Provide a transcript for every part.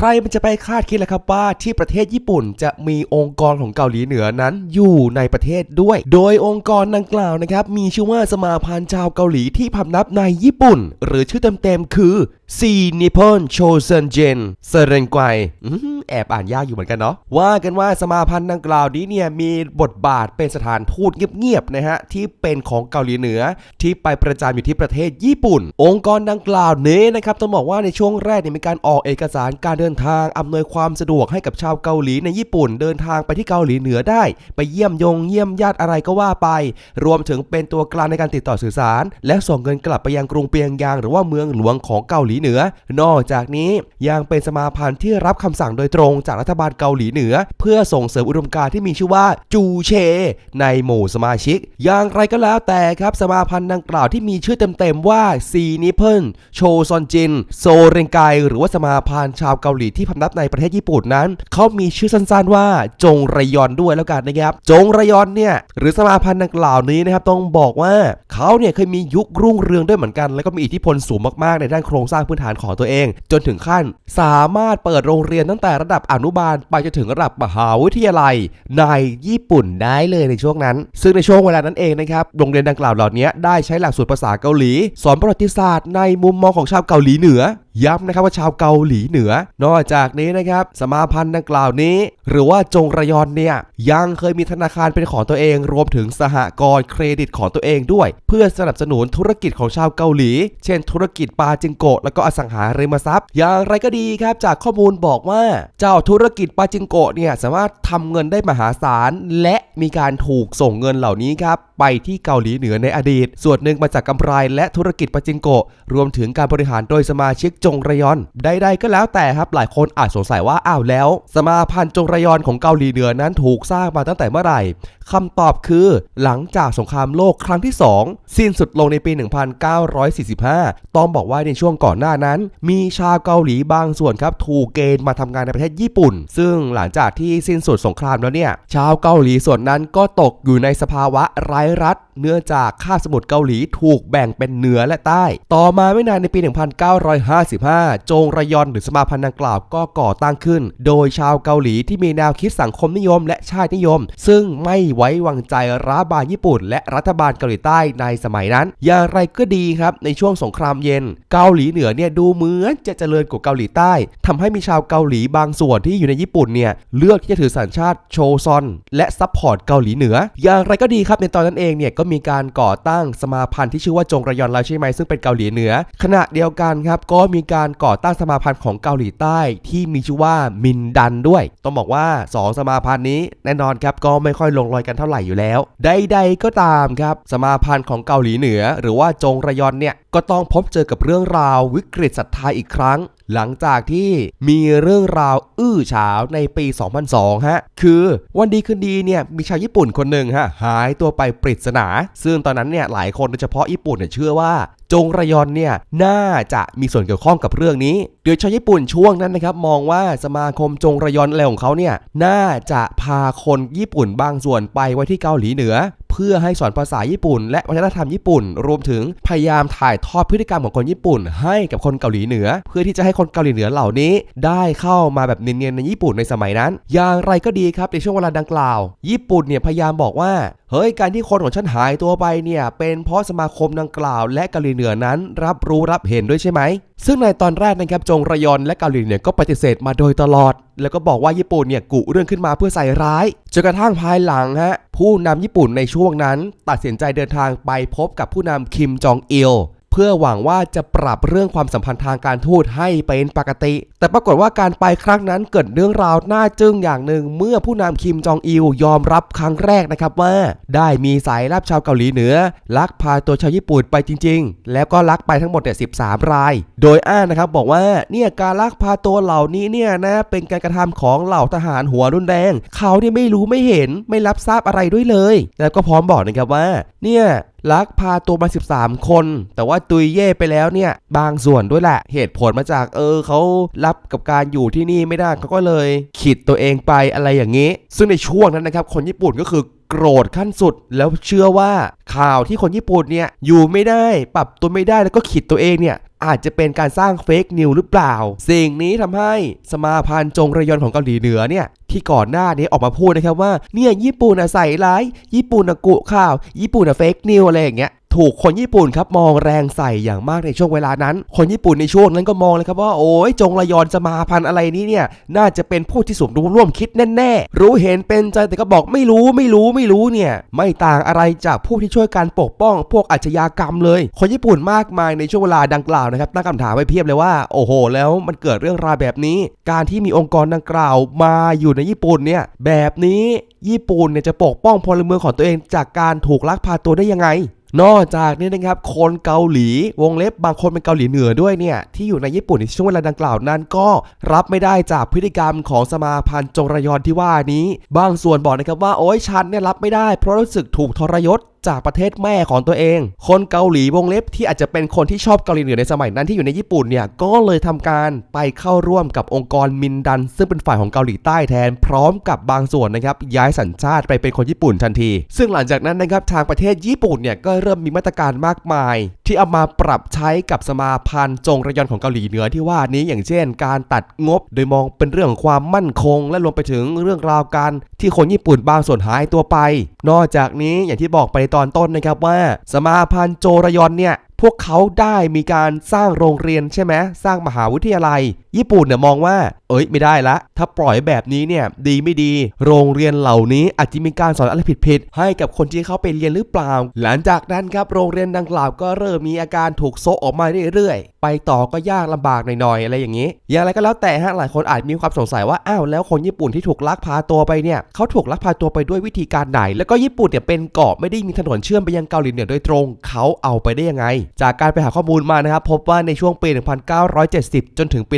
ใครมันจะไปคาดคิดล่ะครับว่าที่ประเทศญี่ปุ่นจะมีองค์กรของเกาหลีเหนือนั้นอยู่ในประเทศด้วย โดยองค์กรดังกล่าวนะครับมีชื่อว่าสมาพันธ์ชาวเกาหลีที่พำนับในญี่ปุ่น หรือชื่อเต็มๆคือ ซีนิพอนโชเซนเจนเซเรนไกวอื้อหือแอบอ่านยากอยู่เหมือนกันเนาะว่ากันว่าสมาพันธ์ดังกล่าวนี้เนี่ยมีบทบาทเป็นสถานทูตเงียบๆนะฮะที่เป็นของเกาหลีเหนือ ที่ไปประจำอยู่ที่ประเทศญี่ปุ่น องค์กรดังกล่าวนี้นะครับต้องบอกว่าในช่วงแรกเนี่ยมีการออกเอกสารการเดินทางอำนวยความสะดวกให้กับชาวเกาหลีในญี่ปุ่น เดินทางไปที่เกาหลีเหนือได้ ไปเยี่ยมยงเยี่ยมญาติอะไรก็ว่าไป รวมถึงเป็นตัวกลางในการติดต่อสื่อสาร และส่งเงินกลับไปยังกรุงเปียงยาง หรือว่าเมืองหลวงของเกาหลีเหนือ นอกจากนี้ยังเป็นสมาพันธ์ที่รับคำสั่งโดยตรงจากรัฐบาลเกาหลีเหนือ เพื่อส่งเสริมอุดมการณ์ที่มีชื่อว่าจูเช ในหมู่สมาชิก อย่างไรก็แล้วแต่ครับสมาพันธ์ดังกล่าวที่มีชื่อเต็มๆว่าซีนิเพิลโชซอนจิน โซเรงไกหรือว่าสมาพันธ์ชาวเกาหลีที่พำนับในประเทศญี่ปุ่นนั้น เขามีชื่อสั้นๆว่าจงระยอนด้วยแล้วกันนะครับ จงระยอนเนี่ยหรือสมาพันธ์ดังกล่าวนี้นะครับต้องบอกว่าเขาเนี่ยเคยมียุครุ่งเรืองด้วยเหมือนกัน แล้วก็มีอิทธิพลสูงมากๆในด้านโครงสร้างพื้นฐานของตัวเอง จนถึงขั้น สามารถเปิดโรงเรียนตั้งแต่ระดับอนุบาล ไปจนถึงระดับมหาวิทยาลัย ในญี่ปุ่นได้เลยในช่วงนั้น ซึ่งในช่วงเวลานั้นเองนะครับโรงเรียนดังกล่าวเหล่านี้ได้ใช้หลักสูตรภาษาเกาหลี สอนประวัติศาสตร์ในมุมมองของชาวเกาหลีเหนือย้ำนะครับว่าชาวเกาหลีเหนือ นอกจากนี้นะครับสมาพันธ์ดังกล่าวนี้ หรือว่าจงระยอนเนี่ยยังเคยมีธนาคารเป็นของตัวเอง รวมถึงสหกรณ์เครดิตของตัวเองด้วย เพื่อสนับสนุนธุรกิจของชาวเกาหลี เช่น ธุรกิจปาจิงโกะแล้วก็อสังหาริมทรัพย์ อย่างไรก็ดีครับจากข้อมูลบอกว่าเจ้าธุรกิจปาจิงโกะเนี่ยสามารถทำเงินได้มหาศาล และมีการถูกส่งเงินเหล่านี้ครับไปที่เกาหลีเหนือในอดีต ส่วนหนึ่งมาจากกำไรและธุรกิจปาจิงโกะรวมถึงการบริหารโดยสมาชิกจงระยอนใดๆก็แล้วแต่ครับหลายคนอาจสงสัยว่าอ้าวแล้ว สมาพันธ์จงระยอนของเกาหลีเหนือนั้นถูกสร้างมาตั้งแต่เมื่อไหร่ คำตอบคือ หลังจากสงครามโลกครั้งที่ 2 สิ้นสุดลงในปี 1945 ต้องบอกว่าในช่วงก่อนหน้านั้น มีชาวเกาหลีบางส่วนครับถูกเกณฑ์มาทำงานในประเทศญี่ปุ่น ซึ่งหลังจากที่สิ้นสุดสงครามแล้วเนี่ย ชาวเกาหลีส่วนนั้นก็ตกอยู่ในสภาวะไร้รัฐ เนื่องจากคาบสมุทรเกาหลีถูกแบ่งเป็นเหนือและใต้ ต่อมาไม่นานในปี 1955จงระยอนหรือสมาพันธ์ดังกล่าวก็ก่อตั้งขึ้น โดยชาวเกาหลีที่มีแนวคิดสังคมนิยม และชาตินิยม ซึ่งไม่ไว้วางใจรัฐบาลญี่ปุ่น และรัฐบาลเกาหลีใต้ในสมัยนั้น อย่างไรก็ดีครับในช่วงสงครามเย็น เกาหลีเหนือเนี่ยดูเหมือนจะเจริญกว่าเกาหลีใต้ทำให้มีชาวเกาหลีบางส่วนที่อยู่ในญี่ปุ่นเนี่ยเลือกที่จะถือสัญชาติโชซอน และซัพพอร์ตเกาหลีเหนือ อย่างไรก็ดีครับในตอนนั้นเองเนี่ยก็มีการก่อตั้งสมาพันธ์ที่ชื่อว่าจงระยอนแล้วใช่ไหมซึ่งเป็นเกาหลีเหนือ ขณะเดียวกันครับก็มีการก่อตั้งสมาพันธ์ของเกาหลีใต้ที่มีชื่อว่ามินดันด้วย ต้องบอกว่า 2 สมาพันธ์นี้แน่นอนครับก็ไม่ค่อยลงรอยกันเท่าไหร่อยู่แล้ว ใด ๆ ก็ตามครับสมาพันธ์ของเกาหลีเหนือ หรือว่าจงระยอนเนี่ยก็ต้องพบเจอกับเรื่องราววิกฤตศรัทธาอีกครั้ง หลังจากที่มีเรื่องราวอื้อฉาวในปี 2002 ฮะ คือวันดีคืนดีเนี่ยมีชาวญี่ปุ่นคนหนึ่งฮะหายตัวไปปริศนา ซึ่งตอนนั้นเนี่ยหลายคนโดยเฉพาะญี่ปุ่นเนี่ยเชื่อว่าจงระยอนเนี่ยน่าจะมีส่วนเกี่ยวข้องกับเรื่องนี้ โดยชาวญี่ปุ่นช่วงนั้นนะครับมองว่าสมาคมจงระยอนอะไรของเขาเนี่ยน่าจะพาคนญี่ปุ่นบางส่วนไปไว้ที่เกาหลีเหนือ พื่อให้สอนภาษาญี่ปุ่น และวัฒนธรรมญี่ปุ่น รวมถึงพยายามถ่ายทอดพฤติกรรมของคนญี่ปุ่น ให้กับคนเกาหลีเหนือ เพื่อที่จะให้คนเกาหลีเหนือเหล่านี้ ได้เข้ามาแบบเนียนๆในญี่ปุ่นในสมัยนั้น อย่างไรก็ดีครับในช่วงเวลาดังกล่าว ญี่ปุ่นเนี่ยพยายามบอกว่าเฮ้ยการที่คนของฉันหายตัวไปเนี่ยเป็นเพราะสมาคมดังกล่าว และเกาหลีเหนือนั้นรับรู้รับเห็นด้วยใช่ไหม ซึ่งในตอนแรกนะครับจงระยอนและเกาหลีเหนือก็ปฏิเสธมาโดยตลอด แล้วก็บอกว่าญี่ปุ่นเนี่ยกุเรื่องขึ้นมาเพื่อใส่ร้ายจนกระทั่งภายหลังฮะผู้นำญี่ปุ่นในช่วงนั้น ตัดสินใจเดินทางไปพบกับผู้นำคิมจองอิล พื่อหวังว่าจะปรับเรื่องความสัมพันธ์ทางการทูตให้เป็นปกติ แต่ปรากฏว่าการไปครั้งนั้นเกิดเรื่องราวน่าจึ้งอย่างหนึ่ง เมื่อผู้นำคิมจองอิลยอมรับครั้งแรกนะครับว่า ได้มีสายลับชาวเกาหลีเหนือ ลักพาตัวชาวญี่ปุ่นไปจริง ๆ แล้วก็ลักไปทั้งหมดเนี่ย13ราย โดยอ้างนะครับบอกว่าเนี่ยการลักพาตัวเหล่านี้เนี่ยนะเป็นการกระทำของเหล่าทหารหัวรุนแรง เขาเนี่ยไม่รู้ไม่เห็นไม่รับทราบอะไรด้วยเลย แล้วก็พร้อมบอกนะครับว่า เนี่ยลักพาตัวมา 13 คน แต่ว่าตุยเย่ไปแล้วเนี่ยบางส่วนด้วยแหละ เหตุผลมาจากเออเขารับกับการอยู่ที่นี่ไม่ได้เขาก็เลยขีดตัวเองไปอะไรอย่างนี้ ซึ่งในช่วงนั้นนะครับ คนญี่ปุ่นก็คือโกรธขั้นสุดแล้วเชื่อว่าข่าวที่คนญี่ปุ่นเนี่ยอยู่ไม่ได้ปรับตัวไม่ได้แล้วก็ขีดตัวเองเนี่ยอาจจะเป็นการสร้างเฟกนิวหรือเปล่า สิ่งนี้ทำให้สมาพันธ์จงระยอนของเกาหลีเหนือเนี่ย ที่ก่อนหน้านี้ออกมาพูดนะครับว่าเนี่ยญี่ปุ่นอะใส่ร้าย ญี่ปุ่นอะกุข่าว ญี่ปุ่นอะเฟกนิวอะไรอย่างเงี้ย ถูกคนญี่ปุ่นครับมองแรงใส่อย่างมากในช่วงเวลานั้น คนญี่ปุ่นในช่วงนั้นก็มองเลยครับว่าโอ้ยจงระยอนสมาพันอะไรนี้เนี่ย น่าจะเป็นผู้ที่สมรู้ร่วมคิดแน่ๆ รู้เห็นเป็นใจแต่ก็บอกไม่รู้ไม่รู้ไม่รู้เนี่ย ไม่ต่างอะไรจากผู้ที่ช่วยการปกป้องพวกอาชญากรรมเลย คนญี่ปุ่นมากมายในช่วงเวลาดังกล่าวนะครับตั้งคำถามไว้เพียบเลยว่าโอ้โห แล้วมันเกิดเรื่องราวแบบนี้ การที่มีองค์กรดังกล่าวมาอยู่ในญี่ปุ่นเนี่ยแบบนี้ญี่ปุ่นเนี่ยจะปกป้องพลเมืองของตัวเองจากการถูกลักพาตัวได้ยังไง นอกจากนี้นะครับคนเกาหลีวงเล็บบางคนเป็นเกาหลีเหนือด้วยเนี่ยที่อยู่ในญี่ปุ่นในช่วงเวลาดังกล่าวนั้นก็รับไม่ได้จากพฤติกรรมของสมาพันธ์จงรยอนที่ว่านี้ บางส่วนบอกนะครับว่าโอ้ยฉันเนี่ยรับไม่ได้เพราะรู้สึกถูกทรยศจากประเทศแม่ของตัวเอง คนเกาหลีวงเล็บที่อาจจะเป็นคนที่ชอบเกาหลีเหนือในสมัยนั้นที่อยู่ในญี่ปุ่นเนี่ยก็เลยทำการไปเข้าร่วมกับองค์กรมินดัน ซึ่งเป็นฝ่ายของเกาหลีใต้แทน พร้อมกับบางส่วนนะครับย้ายสัญชาติไปเป็นคนญี่ปุ่นทันที ซึ่งหลังจากนั้นนะครับทางประเทศญี่ปุ่นเนี่ยก็เริ่มมีมาตรการมากมาย ที่เอามาปรับใช้กับสมาพันธ์จงระยอนของเกาหลีเหนือที่ว่านี้อย่างเช่น การตัดงบ โดยมองเป็นเรื่องของความมั่นคง และรวมไปถึงเรื่องราวการที่คนญี่ปุ่นบางส่วนหายตัวไป นอกจากนี้อย่างที่บอกไปตอนต้นนะครับว่า สมาพันธ์โจรยอนเนี่ย พวกเขาได้มีการสร้างโรงเรียนใช่ไหมสร้างมหาวิทยาลัย ญี่ปุ่นเนี่ยมองว่า เอ้ยไม่ได้ละ ถ้าปล่อยแบบนี้เนี่ยดีไม่ดี โรงเรียนเหล่านี้อาจจะมีการสอนอะไรผิดๆให้กับคนที่เขาไปเรียนหรือเปล่า หลังจากนั้นครับโรงเรียนดังกล่าวก็เริ่มมีอาการถูกโซออกมาเรื่อยๆ ไปต่อก็ยากลำบากหน่อยๆอะไรอย่างนี้ อย่างไรก็แล้วแต่ฮะหลายคนอาจมีความสงสัยว่าอ้าวแล้วคนญี่ปุ่นที่ถูกลักพาตัวไปเนี่ยเขาถูกลักพาตัวไปด้วยวิธีการไหน แล้วก็ญี่ปุ่นเนี่ยเป็นเกาะไม่ได้มีถนนเชื่อมไปยังเกาหลีเหนือโดยตรงเขาเอาไปได้ยังไงจากการไปหาข้อมูลมานะครับพบว่าในช่วงปี 1970 จนถึงปี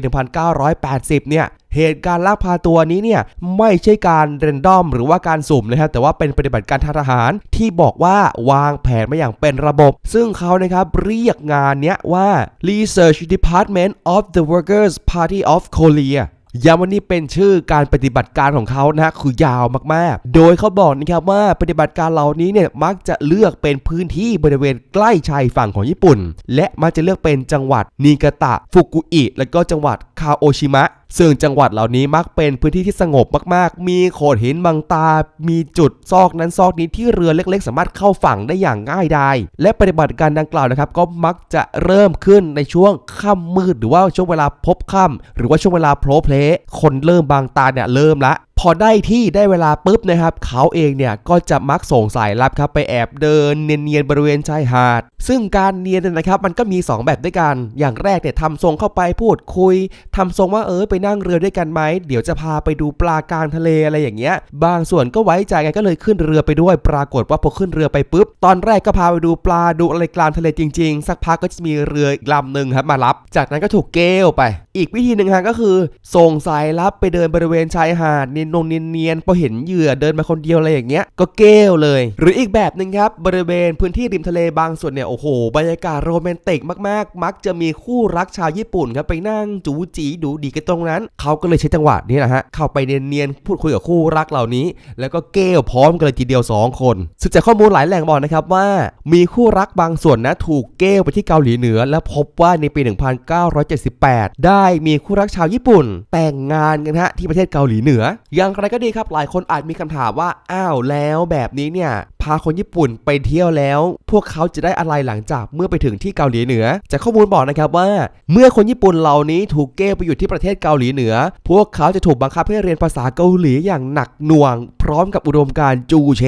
1980 เนี่ยเหตุการณ์ลักพาตัวนี้เนี่ยไม่ใช่การเรนดอมหรือว่าการสุ่มนะครับแต่ว่าเป็นปฏิบัติการทางทหารที่บอกว่าวางแผนมาอย่างเป็นระบบ ซึ่งเขานะครับเรียกงานเนี้ยว่า Research Department of the Workers Party of Korea ย้ำว่านี่เป็นชื่อการปฏิบัติการของเขานะฮะคือยาวมากๆ โดยเขาบอกนะครับว่าปฏิบัติการเหล่านี้เนี่ยมักจะเลือกเป็นพื้นที่บริเวณใกล้ชายฝั่งของญี่ปุ่น และมักจะเลือกเป็นจังหวัดนิกาตะฟุกุอิ และก็จังหวัด คาโอชิมะ ซึ่งจังหวัดเหล่านี้มักเป็นพื้นที่ที่สงบมากๆ มีโขดหินบางตา มีจุดซอกนั้นซอกนี้ที่เรือเล็กๆ สามารถเข้าฝั่งได้อย่างง่ายดายและปฏิบัติการดังกล่าวนะครับ ก็มักจะเริ่มขึ้นในช่วงค่ำมืด หรือว่าช่วงเวลาพบค่ำหรือว่าช่วงเวลาโพลเพลคนเริ่มบางตาเนี่ยเริ่มละ พอได้ที่ได้เวลาปุ๊บนะครับเขาเองเนี่ยก็จะมักส่งสายลับครับไปแอบเดินเนียนๆบริเวณชายหาด ซึ่งการเนียนนะครับมันก็มี 2 แบบด้วยกัน อย่างแรกเนี่ยทำทรงเข้าไปพูดคุยทำทรงว่าเออไปนั่งเรือด้วยกันไหมเดี๋ยวจะพาไปดูปลากลางทะเลอะไรอย่างเงี้ย บางส่วนก็ไว้ใจกันก็เลยขึ้นเรือไปด้วย ปรากฏว่าพอขึ้นเรือไปปุ๊บ ตอนแรกก็พาไปดูปลาดูอะไรกลางทะเลจริง ๆ สักพักก็จะมีเรืออีกลำหนึ่งครับมารับ จากนั้นก็ถูกเกลไป อีกวิธีหนึ่งฮะก็คือ ส่งสายลับไปเดินบริเวณชายหาดเนียนนงเนียนๆพอเห็นเหยื่อเดินมาคนเดียวอะไรอย่างเงี้ยก็เกลเลย หรืออีกแบบหนึ่งครับบริเวณพื้นที่ริมทะเลบางส่วนเนี่ยโอ้โหบรรยากาศโรแมนติกมากๆ มักจะมีคู่รักชาวญี่ปุ่นครับไปนั่งจูจีดูดีกันตรงนั้น เขาก็เลยใช้จังหวะนี้นะฮะเข้าไปเนียนๆพูดคุยกับคู่รักเหล่านี้ แล้วก็เกลพร้อมกันเลยทีเดียวสองคนซึ่งจากข้อมูลหลายแหล่งบอกนะครับว่า มีคู่รักบางส่วนนะถูกเกลไปที่เกาหลีเหนือ และพบว่าในปี 1978 ได้มีคู่รักชาวญี่ปุ่น แต่งงานกันฮะที่ประเทศเกาหลีเหนืออย่างไรก็ดีครับ หลายคนอาจมีคำถามว่า อ้าวแล้วแบบนี้เนี่ยพาคนญี่ปุ่นไปเที่ยวแล้ว พวกเขาจะได้อะไรหลังจากเมื่อไปถึงที่เกาหลีเหนือ จากข้อมูลบอกนะครับว่า เมื่อคนญี่ปุ่นเหล่านี้ถูกเกลไปอยู่ที่ประเทศเกาหลีเหนือ พวกเขาจะถูกบังคับให้เรียนภาษาเกาหลีอย่างหนักหน่วง พร้อมกับอุดมการณ์จูเช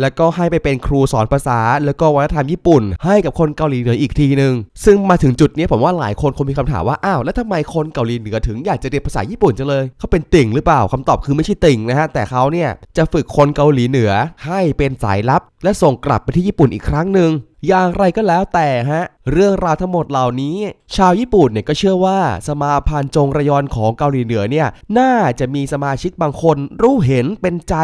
แล้วก็ให้ไปเป็นครูสอนภาษา แล้วก็วัฒนธรรมญี่ปุ่น ให้กับคนเกาหลีเหนืออีกทีหนึ่งซึ่งมาถึงจุดนี้ผมว่าหลายคนคงมีคำถามว่าอ้าวแล้วทำไมคนเกาหลีเหนือถึงอยากจะเรียนภาษาญี่ปุ่นจังเลยเขาเป็นติ่งหรือเปล่าคำตอบคือไม่ใช่ติ่งนะฮะแต่เขาเนี่ยจะฝึกคนเกาหลีเหนือให้เป็นสายลับ และส่งกลับไปที่ญี่ปุ่นอีกครั้งหนึ่งอย่างไรก็แล้วแต่ฮะ เรื่องราวทั้งหมดเหล่านี้ ชาวญี่ปุ่นเนี่ยก็เชื่อว่าสมาพันธ์จงระยอนของเกาหลีเหนือเนี่ยน่าจะมีสมาชิกบางคนรู้เห็นเป็นใจ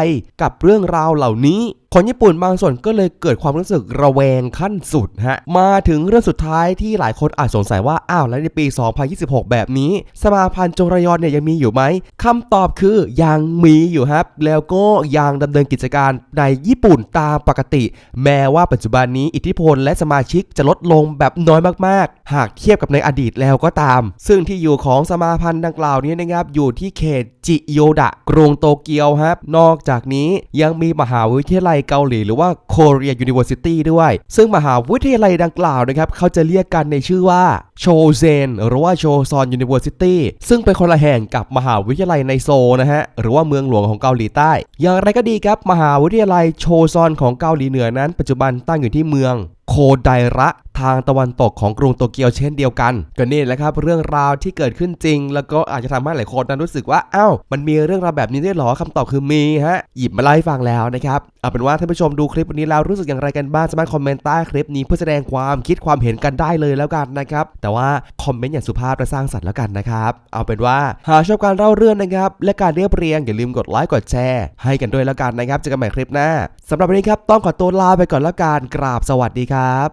กับเรื่องราวเหล่านี้คนญี่ปุ่นบางส่วนก็เลยเกิดความรู้สึกระแวงขั้นสุดฮะ มาถึงเรื่องสุดท้ายที่หลายคนอาจสงสัยว่า อ้าวแล้วในปี 2026 แบบนี้ สมาพันธ์จงรยอนเนี่ยยังมีอยู่ไหมคำตอบคือยังมีอยู่ครับ แล้วก็ยังดำเนินกิจการในญี่ปุ่นตามปกติ แม้ว่าปัจจุบันนี้อิทธิพลและสมาชิกจะลดลงแบบน้อยมากๆ หากเทียบกับในอดีตแล้วก็ตาม ซึ่งที่อยู่ของสมาพันธ์ดังกล่าวนี้นะครับอยู่ที่เขตจิโยดะ กรุงโตเกียวครับนอกจากนี้ยังมีมหาวิทยาลัยเกาหลีหรือว่า Korea University ด้วย ซึ่งมหาวิทยาลัยดังกล่าวนะครับเขาจะเรียกกันในชื่อว่าโชเซนหรือว่าโชซอน University ซึ่งเป็นคนละแห่งกับมหาวิทยาลัยในโซนะฮะ หรือว่าเมืองหลวงของเกาหลีใต้ อย่างไรก็ดีครับ มหาวิทยาลัยโชซอนของเกาหลีเหนือนั้น ปัจจุบันตั้งอยู่ที่เมืองโคไดระ ทางตะวันตกของกรุงโตเกียวเช่นเดียวกันก็นี่แหละครับ เรื่องราวที่เกิดขึ้นจริง แล้วก็อาจจะทำให้หลายคนนั้นรู้สึกว่าอ้าวมันมีเรื่องราวแบบนี้ด้วยหรอคำตอบคือมีฮะหยิบมาเล่าให้ฟังแล้วนะครับเอาเป็นว่าท่านผู้ชมดูคลิปวันนี้แล้วรู้สึกอย่างไรกันบ้างสามารถคอมเมนต์ใต้คลิปนี้เพื่อแสดงความคิดความเห็นกันได้เลยแล้วกันนะครับแต่ว่าคอมเมนต์อย่างสุภาพและสร้างสรรค์แล้วกันนะครับเอาเป็นว่าหากชอบการเล่าเรื่องนะครับและการเรียบเรียงอย่าลืมกดไลค์กดแชร์ให้กันด้วยแล้วกันนะครับเจอกันใหม่คลิปหน้าสำหรับวันนี้ครับต้องขอตัวลาไปก่อนแล้วกันกราบสวัสดีครับ